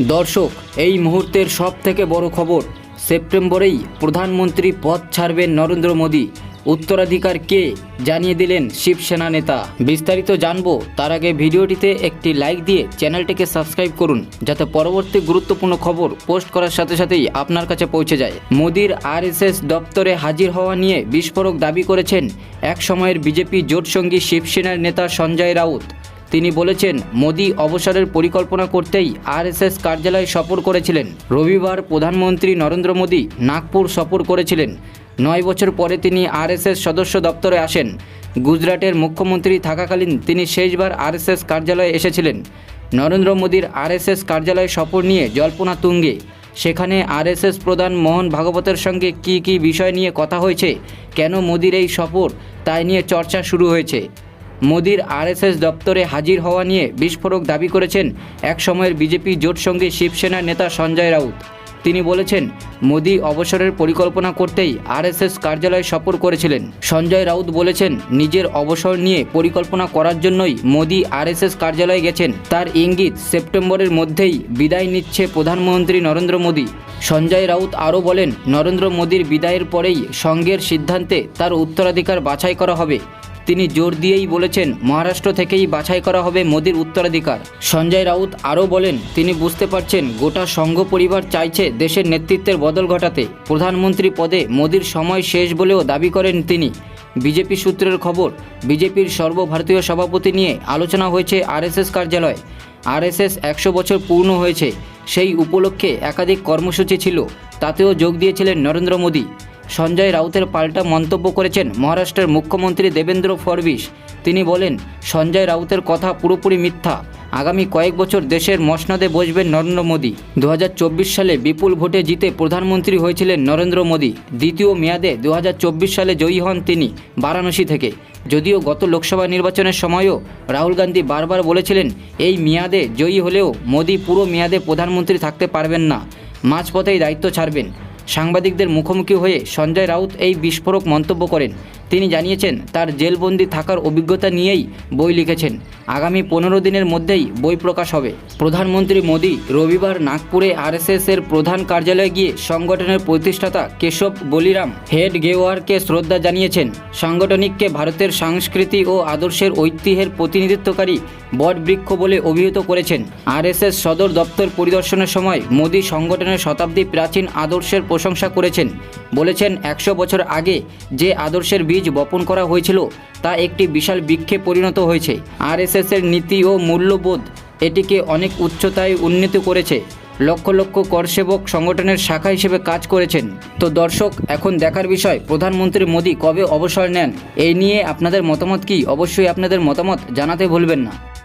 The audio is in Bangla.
দর্শক, এই মুহূর্তের সব থেকে বড় খবর, সেপ্টেম্বরেই প্রধানমন্ত্রী পদ ছাড়বেন নরেন্দ্র মোদী। উত্তরাধিকার কে জানিয়ে দিলেন শিবসেনা নেতা। বিস্তারিত জানব তার আগে ভিডিওটিতে একটি লাইক দিয়ে চ্যানেলটিকে সাবস্ক্রাইব করুন, যাতে পরবর্তী গুরুত্বপূর্ণ খবর পোস্ট করার সাথে সাথেই আপনার কাছে পৌঁছে যায়। মোদির আরএসএস দপ্তরে হাজির হওয়া নিয়ে বিস্ফোরক দাবি করেছেন এক সময়ের বিজেপি জোটসঙ্গী শিবসেনার নেতা সঞ্জয় রাউত। তিনি বলেছেন, মোদি অবসরের পরিকল্পনা করতেই আরএসএস কার্যালয় সফর করেছিলেন। রবিবার প্রধানমন্ত্রী নরেন্দ্র মোদী নাগপুর সফর করেছিলেন। নয় বছর পরে তিনি আরএসএস সদস্য দপ্তরে আসেন। গুজরাটের মুখ্যমন্ত্রী থাকাকালীন তিনি শেষবার আরএসএস কার্যালয়ে এসেছিলেন। নরেন্দ্র মোদীর আরএসএস কার্যালয় সফর নিয়ে জল্পনা তুঙ্গে। সেখানে আরএসএস প্রধান মোহন ভাগবতের সঙ্গে কি কি বিষয় নিয়ে কথা হয়েছে, কেন মোদির এই সফর, তাই নিয়ে চর্চা শুরু হয়েছে। মোদির আরএসএস দপ্তরে হাজির হওয়া নিয়ে বিস্ফোরক দাবি করেছেন এক সময়ের বিজেপি জোটসঙ্গী শিবসেনার নেতা সঞ্জয় রাউত। তিনি বলেছেন, মোদি অবসরের পরিকল্পনা করতেই আরএসএস কার্যালয় সফর করেছিলেন। সঞ্জয় রাউত বলেছেন, নিজের অবসর নিয়ে পরিকল্পনা করার জন্যই মোদি আরএসএস কার্যালয়ে গেছেন। তার ইঙ্গিত, সেপ্টেম্বরের মধ্যেই বিদায় নিচ্ছে প্রধানমন্ত্রী নরেন্দ্র মোদী। সঞ্জয় রাউত আরও বলেন, নরেন্দ্র মোদীর বিদায়ের পরেই সঙ্ঘের সিদ্ধান্তে তার উত্তরাধিকার বাছাই করা হবে। তিনি জোর দিয়েই বলেছেন, মহারাষ্ট্র থেকেই বাছাই করা হবে মোদির উত্তরাধিকার। সঞ্জয় রাউত আরও বলেন, তিনি বুঝতে পারছেন, গোটা সংঘ পরিবার চাইছে দেশের নেতৃত্বের বদল ঘটাতে। প্রধানমন্ত্রী পদে মোদির সময় শেষ বলেও দাবি করেন তিনি। বিজেপি সূত্রের খবর, বিজেপির সর্বভারতীয় সভাপতি নিয়ে আলোচনা হয়েছে আরএসএস কার্যালয়। আরএসএস একশো বছর পূর্ণ হয়েছে, সেই উপলক্ষে একাধিক কর্মসূচি ছিল, তাতেও যোগ দিয়েছিলেন নরেন্দ্র মোদী। সঞ্জয় রাউতের পাল্টা মন্তব্য করেছেন মহারাষ্ট্রের মুখ্যমন্ত্রী দেবেন্দ্র ফডবিস তিনি বলেন, সঞ্জয় রাউতের কথা পুরোপুরি মিথ্যা। আগামী কয়েক বছর দেশের মসনদে বসবেন নরেন্দ্র মোদী। দু হাজার চব্বিশ সালে বিপুল ভোটে জিতে প্রধানমন্ত্রী হয়েছিলেন নরেন্দ্র মোদী। দ্বিতীয় মেয়াদে দু হাজার চব্বিশ সালে জয়ী হন তিনি বারাণসী থেকে। যদিও গত লোকসভা নির্বাচনের সময়ও রাহুল গান্ধী বারবার বলেছিলেন, এই মেয়াদে জয়ী হলেও মোদী পুরো মেয়াদে প্রধানমন্ত্রী থাকতে পারবেন না। মাঝপথেই দায়িত্ব ছাড়বেন। সাংবাদিকদের মুখোমুখি হয়ে সঞ্জয় রাউত এই বিস্ফোরক মন্তব্য করেন। তিনি জানিয়েছেন, তার জেলবন্দি থাকার অভিজ্ঞতা নিয়েই বই লিখেছেন। আগামী পনেরো দিনের মধ্যেই বই প্রকাশ হবে। প্রধানমন্ত্রী মোদী রবিবার নাগপুরে আরএসএস এর প্রধান কার্যালয়ে গিয়ে সংগঠনের প্রতিষ্ঠাতা কেশব বলিরাম, হেড গেওয়ারকে শ্রদ্ধা জানিয়েছেন। সাংগঠনিককে ভারতের সংস্কৃতি ও আদর্শের ঐতিহ্যের প্রতিনিধিত্বকারী বটবৃক্ষ বলে অভিহিত করেছেন। আরএসএস সদর দপ্তর পরিদর্শনের সময় মোদী সংগঠনের শতাব্দী প্রাচীন আদর্শের প্রশংসা করেছেন। বলেছেন, একশো বছর আগে যে আদর্শের বপন করা হয়েছিল, তা একটি বিশাল বৃক্ষে পরিণত হয়েছে। আরএসএসের নীতি ও মূল্যবোধ এটিকে অনেক উচ্চতায় উন্নীত করেছে। লক্ষ লক্ষ করসেবক সংগঠনের শাখা হিসেবে কাজ করেছেন। তো দর্শক, এখন দেখার বিষয়, প্রধানমন্ত্রী মোদী কবে অবসর নেন? এই নিয়ে আপনাদের মতামত কি? অবশ্যই আপনাদের মতামত জানাতে ভুলবেন না।